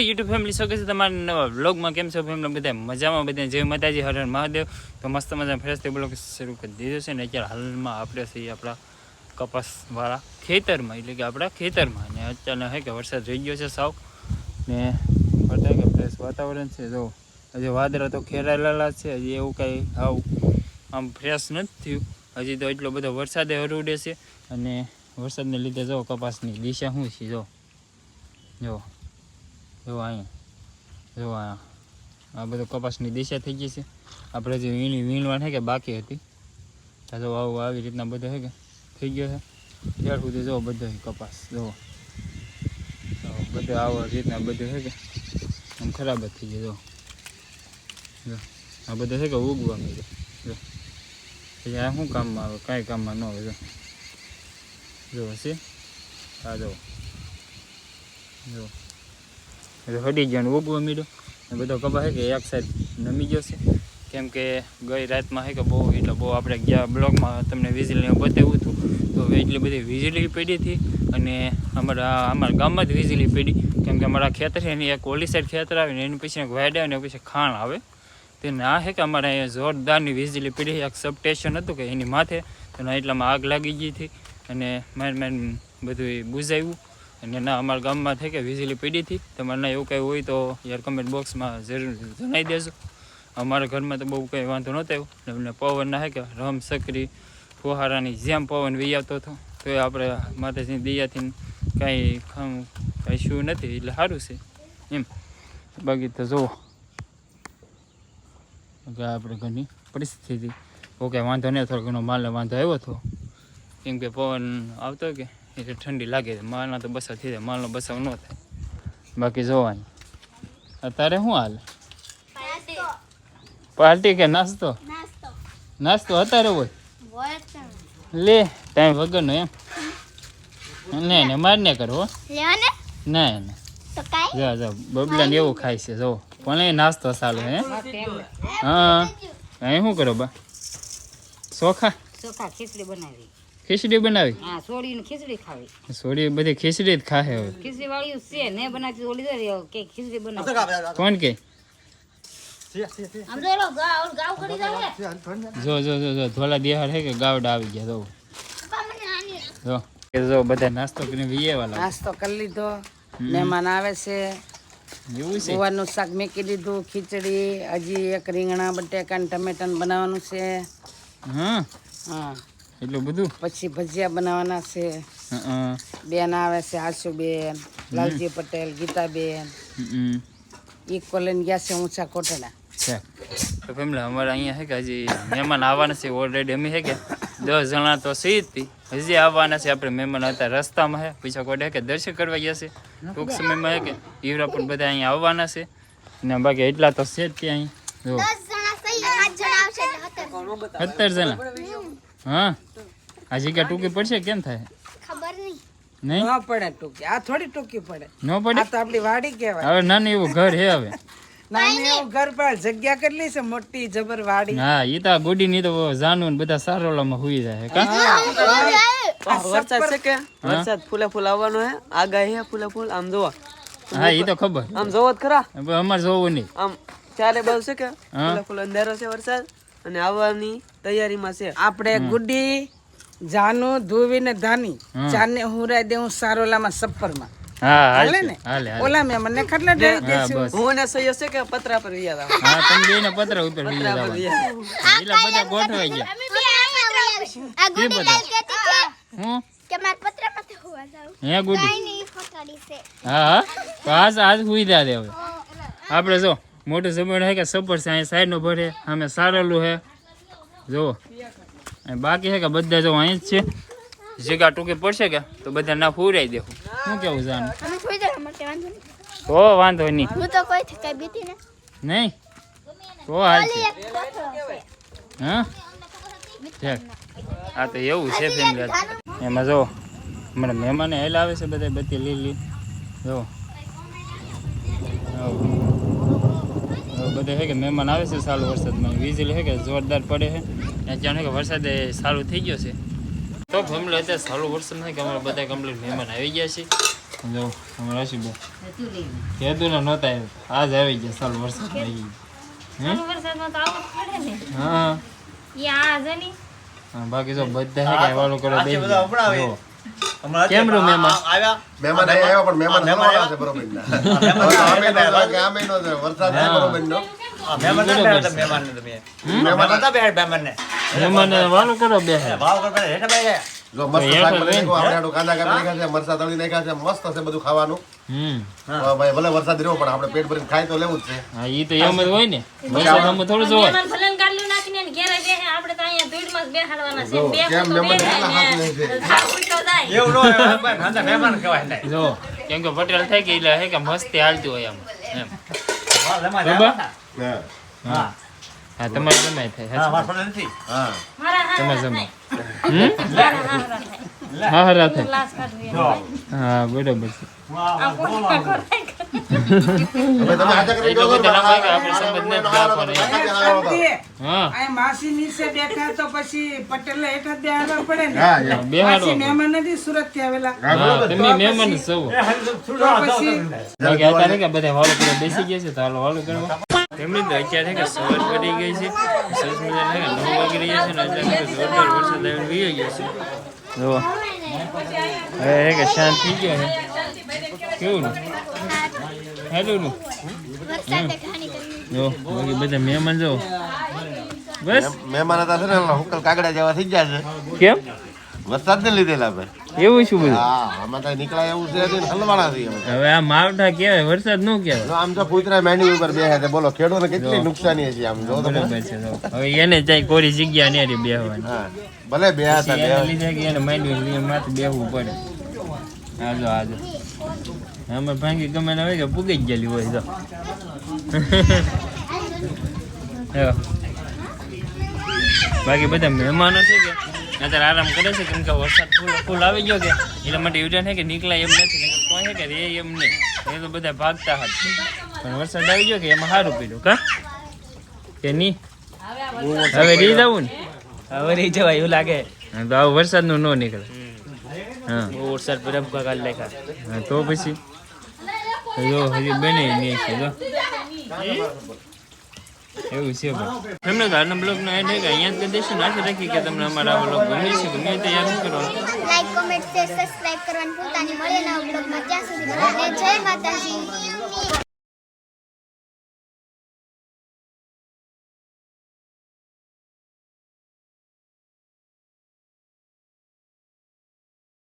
YouTube family show છે તમારા નવા વ્લોગમાં કેમ છો ફેમિલી બધા મજામાં? બધા જય માતાજી. હર મહાદેવ. તો મસ્ત મજા ફેરસથી બ્લોગ શરૂ કરી દીધો છે ને અત્યારે હાલમાં આપણે છીએ આપણા કપાસવાળા ખેતરમાં. એટલે કે આપણા ખેતરમાં. અને અચાનક હે કે વરસાદ રહી ગયો છે સાવ. ને બધા કે ફ્રેશ વાતાવરણ છે. જો, હજી વાદળા તો ખેરાયેલા છે. હજી એવું કાંઈ આવું આમ ફ્રેશ નથી થયું. હજી તો એટલો બધો વરસાદે હરુડે છે. અને વરસાદને લીધે જો કપાસની દિશા શું છે? જો જો. જો અહીંયા. જો અહીંયા આ બધું કપાસની દિશા થઈ ગઈ છે. આપણે જે વીણી વીણવા છે કે બાકી હતી? આ જો આવું આવી રીતના બધું છે કે? થઈ ગયો છે ત્યાર સુધી જો બધો કપાસ જુઓ બધું આવો રીતના બધું છે કે? આમ ખરાબ જ થઈ ગયો જો, આ બધું છે કે ઉગવા મળે જો. પછી આ શું કામમાં આવે? કાંઈ કામમાં ન આવે, જો. જો હશે આ જો જો હડી ગયા ઉગવા મળ્યો બધો કપા છે કે એક સાઈડ નમી ગયો છે. કેમ કે ગઈ રાતમાં છે કે બહુ, એટલે બહુ આપણે ગયા બ્લોગમાં તમને વીજળી બતાવ્યું હતું. તો એટલી બધી વીજળી પડી હતી અને અમારા અમારા ગામમાં જ વીજળી પડી. કેમ કે અમારા ખેતર છે એની એક ઓલી સાઈડ ખેતર આવે ને, એની પછી એક વાડ આવે પછી ખાણ આવે. તે ના છે કે અમારે અહીંયા જોરદારની વીજળી પડી. એક સબસ્ટેશન હતું કે એની માથે, તો એટલામાં આગ લાગી ગઈ હતી. અને મેન મેન બધું બુઝાવ્યું અને ના, અમારા ગામમાં થઈ કે વીજળી પડી હતી. તમારે ના એવું કંઈ હોય તો યાર કમેન્ટ બોક્સમાં જરૂર જણાવી દેજો. અમારા ઘરમાં તો બહુ કંઈ વાંધો નહોતો આવ્યો. અને પવન ના કે રમ સકરી ફુહારાની જેમ પવન વી આવતો હતો. તો એ આપણે માતાજીની દયાથી કાંઈ કાંઈ શું નથી, એટલે સારું છે. એમ. બાકી તો જુઓ. આપણે ઘરની પરિસ્થિતિ ઓકે વાંધો નહીં થોડો ઘણો માલને વાંધો આવ્યો હતો. કેમ કે પવન આવતો કે એટલે ઠંડી લાગે છે માલના તો બસાવ થઈ જાય માલનો બસાવ ન થાય. બાકી જોવાની. અત્યારે શું હાલ? પાર્ટી કે નાસ્તો? નાસ્તો. નાસ્તો અત્યારે હોય? લે ટાઈમ વગરનો એમ. નહીં ને માર ને કરો હો. ના. ના જા કાઈ? જો જો બબલાને એવું ખાય છે જો. પણ એ નાસ્તો સારો હે હા? અહીં શું કરો બા? ચોખા ચોખા ખીચડી બનાવી. ખીચડી બનાવી? હા સોડીને ખીચડી ખાવી. સોડી બધી ખીચડી જ ખાહે હવે. ખીચડી વાળી છે ને બનાવી ઓલી દે કે ખીચડી બનાવી. કોણ કે? આમ જો ગાવ ગાવ કરી દે જો જો જો જો ધોલા દિહાડ હે કે ગાવડા આવી ગયા જો. પપ્પા મને આની જો. કે જો બધા નાસ્તો કરીને વીએ વાલા. નાસ્તો કરી લીધો મહેમાન આવે છે. એવું છે? ગુવારનું શાક મેકી દીધું ખીચડી હજી એક રીંગણા બટેકા ને ટમેટા બનાવવાનું છે. હા. હા. એટલું બધું? પછી ભજીયા બનાવવાના છે. હા બેન આવે છે આશુબેન લાલજી પટેલ ગીતાબેન. હમ એક કોલેન ગયા છે ઊંચા કોટડા. છે. તો ફેમિલી અમારે અહીંયા છે કે હજી મહેમાન આવવાના છે ઓલરેડી અમે છે કે દસ જણા તો સીધી હજી આવવાના છે આપણે મહેમાન હતા રસ્તામાં છે. પીછા કોઈ કે દર્શન કરવા ગયા છે. ટૂંક સમયમાં છે કે ઈવરા પણ બધા અહીંયા આવવાના છે. ને બાકી એટલા તો છે જ ત્યાં અહીં. સત્તર જણા? હા. આ જગ્યા ટૂંકી પડશે? કેમ થાય? ખબર નહીં. નહીં? ન પડે ટૂંકી. આ થોડી ટૂંકી પડે. ન પડે? આ તો આપણી વાડી કહેવાય. હવે નાનું એવું ઘર હે હવે. નાનું એવું ઘર પર જગ્યા કેટલી છે? મોટી જબર વાડી. હા ઈ તો ગોડી ની તો જાનું ને બધા સારોલામાં હુઈ જાય કા? વરસાદ છે કે? વરસાદ ફૂલે ફૂલ આવવાનો હે. આગાહી હે ફૂલે ફૂલ. આમ જોવા. હા ઈ તો ખબર. આમ જોવો જ ખરા. અમાર અમારે જોવું નહીં. આમ ચારે બાજુ છે કે? ફૂલે ફૂલ અંધારો છે વરસાદ. અને આવવાની તૈયારીમાં છે. આપણે ગુડી જાનુ ધોવીને ધાની. ચારને હુરાઈ દેવું સારોલામાં સફરમાં. હા હાલે ને. ઓલા મેં મને ખાટલા ડરી દેશું હું ને સહી કે પતરા પર વિયા હતા હા તમે બે ને પત્ર ઉપર વિયા એટલા બધા ગોઠવાઈ ગયા. અમે બે અહીંયા આ ગુડી લાલ કહેતી હતી હું? કે મારા પત્ર પાસે હોવા જાવ હે ગુડી? કાઈ નહીં ફોટાડી છે હા તો આજ હુઈ દે હવે. આપણે જો મોટો જમીન હે કે સપર છે અહીં સાઈડ નો ભરે અમે સારેલું હે જો બાકી છે કે બધા જો અહીં જ છે. જીગા ટૂંકી પડશે કે તો બધા ના ફૂરાઈ દેવું. શું કેવું નહીં. તો વાંધો નહીં. હું તો કોઈ થકાઈ બીતી ને. નહીં? તો હાલ હા? હા તો એવું છે ફેમિલી એમાં જો હમણાં મહેમાને હેલ આવે છે બધા બધી લીલી. જો. બધા છે કે મહેમાન આવે છે સારું વરસાદમાં. વીજળી છે કે જોરદાર પડે છે ત્યાં જાણે કે વરસાદ એ સારું થઈ ગયો છે. તો ગમલે અત્યારે સારું વરસાદ નથી કે અમારા બધા કમ્પ્લીટ મહેમાન આવી ગયા છે. જો અમારા રાશિબો કેદુના નહોતા આજ આવી ગયા સારું વરસાદ આવી ગયો. હે? વરસાદમાં તો આવું જ પડે ને. હા ઈ આ બાકી તો બધા હે વાળું કરે વરસાદ મસ્ત છે છે બધું ખાવાનું. ભાઈ ભલે વરસાદ રહ્યો પણ આપણે પેટ ભરીને ખાય તો લેવું જ છે. ઈ તો એમ જ હોય ને. વરસાદમાં થોડું જોવાય આપણે તો અહીંયા ધૂળમાં બેહાડવાના છે. બે ને છે. એવું નો હોય, ખાધા મહેમાન કહેવાય નહીં. જો કેમ કે પટેલ થાય કે એટલે હે કે મસ્તી હાલતી હોય એમ એમ બરાબર? હા હા. હા તમારે જમાય થાય હા, મારા નથી. હા મારા હારા તમે થાય. જમા હમ મારા હારા થાય. હા. હા છે ના. હા ને હા બરોબર. તમે બેસી ગયા છે તો હાલો કરવા. તેમની તો અત્યારે કે સવાર પડી ગઈ છે. સરસ મજાના કે નવ વાગી રહ્યા છે ને અત્યારે જોરદાર વરસાદ આવીને વહી ગયો છે. જુઓ. હવે કે શાંત થઈ ગયો છે. કેવું નું? હેલું નું. જો બાકી બધા મહેમાન જો. બસ? મહેમાન હતા ને હુકલ કાગડા જેવા થઈ ગયા છે. કેમ? વરસાદ ને લીધેલા ભાઈ. એવું શું બધું? હા આમાં કઈ નીકળાય એવું છે હલવાના છીએ હવે આ માવઠા કહેવાય વરસાદનું કહેવાય. જો આમ તો કૂતરા માંડવી ઉપર છે બોલો ખેડૂતને કેટલી નુકસાની છે આમ જો તમે. હવે એને ત્યાં કોરી જગ્યા ને બેહવાની. હા ભલે બે હતા પછી બે. એને લીધે કે એને માંડવી માથે બેહવું પડે. હાલો હાલો. આમાં ભાંગી ગમે ને હોય કે પૂગી જ ગયેલી હોય તો. બાકી બધા મહેમાનો છે કે? અત્યારે આરામ કરે છે કેમ કે વરસાદ ફૂલ ફૂલ આવી ગયો કે? એટલા માટે એવું છે કે નીકળાય એમ નથી કોઈ છે કે રે એમ નહીં. એ તો બધા ભાગતા હતા પણ વરસાદ આવી ગયો કે એમાં સારું પીડ્યું કા? કે નહીં હવે રહી જવું ને? હવે રહી જવાય એવું લાગે. તો આવો વરસાદનું ન નીકળે. હા વરસાદ પર રમકા કાઢ લેખા તો પછી? જો હજી બને નહીં છે જો. એવું છે તમને ઘરના બ્લોગનો એન્ડ છે કે અહીંયા જ કરી દઈશું આશા રાખી કે તમને અમારા આ બ્લોગ ગમે છે ગમે તો યાદ શું કરવાનું લાઈક કોમેન્ટ શેર સબસ્ક્રાઇબ કરવાનું ભૂલતા નહીં. મળે નવા બ્લોગમાં. ત્યાં સુધી જય માતાજી.